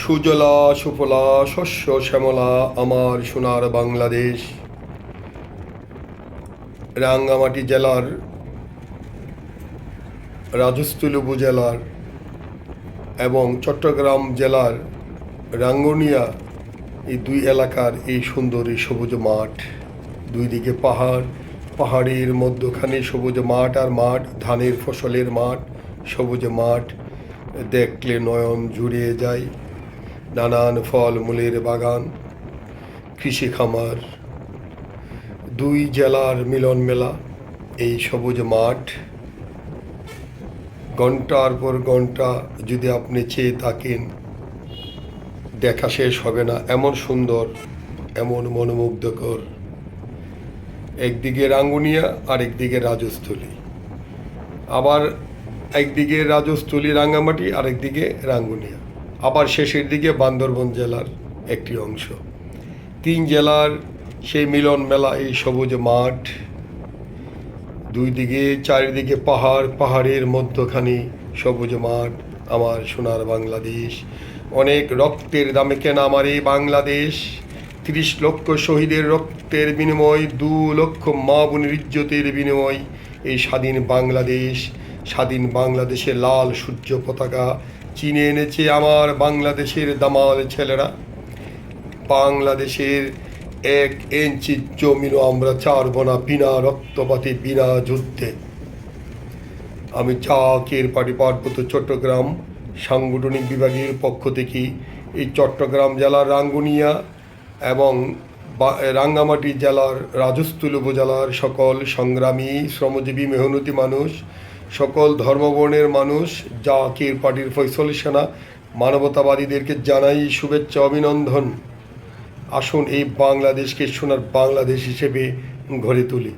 সুজলা সুফলা শস্য শ্যামলা আমার সোনার বাংলাদেশ। রাঙ্গামাটি জেলার রাজস্থল উপজেলার এবং চট্টগ্রাম জেলার রাঙ্গুনিয়া এই দুই এলাকার এই সুন্দর এই সবুজ মাঠ। দুই দিকে পাহাড়, পাহাড়ের মধ্যখানে সবুজ মাঠ আর মাঠ, ধানের ফসলের মাঠ, সবুজ মাঠ। দেখলে নয়ন জুড়িয়ে যায়। নানান ফল মূলের বাগান, কৃষি খামার, দুই জেলার মিলন মেলা, এই সবুজ মাঠ। ঘণ্টার পর ঘণ্টা যদি আপনি চেয়ে থাকেন, দেখা শেষ হবে না। এমন সুন্দর, এমন মনোমুগ্ধকর। একদিকে রাঙ্গুনিয়া আর একদিকে রাজস্থলী। আবার একদিকে রাজস্থলী রাঙ্গামাটি আর একদিকে রাঙ্গুনিয়া। আবার শেষের দিকে বান্দরবন জেলার একটি অংশ। তিন জেলার সেই মিলন মেলা, এই সবুজ মাঠ, দুই দিকে, চারিদিকে পাহাড়, পাহাড়ের মধ্যখানি সবুজ মাঠ, আমার সোনার বাংলাদেশ। অনেক রক্তের দামে কেনা আমার এই বাংলাদেশ। তিরিশ লক্ষ শহীদের রক্তের বিনিময়, দু লক্ষ মা বোনের ইজ্জতের বিনিময়, এই স্বাধীন বাংলাদেশ, স্বাধীন বাংলাদেশে লাল সূর্য পতাকা চিনে এনেছে আমার বাংলাদেশের দামাল ছেলেরা। বাংলাদেশের এক ইঞ্চি জমিনও আমরা ছাড়ব না বিনা রক্তপাতে, বিনা যুদ্ধে। আমি চাকের পার্টি পার্বত্য চট্টগ্রাম সাংগঠনিক বিভাগের পক্ষ থেকে এই চট্টগ্রাম জেলার রাঙ্গুনিয়া এবং রাঙ্গামাটি জেলার রাজস্থলী উপজেলার সকল সংগ্রামী, শ্রমজীবী, মেহনতি মানুষ সকল ধর্মবর্ণের মানুষ জাকির পার্টির ফৈসল সেনা, মানবতাবাদীদেরকে জানাই শুভেচ্ছা, অভিনন্দন। আসুন এই বাংলাদেশকে সোনার বাংলাদেশ হিসেবে গড়ে তুলি।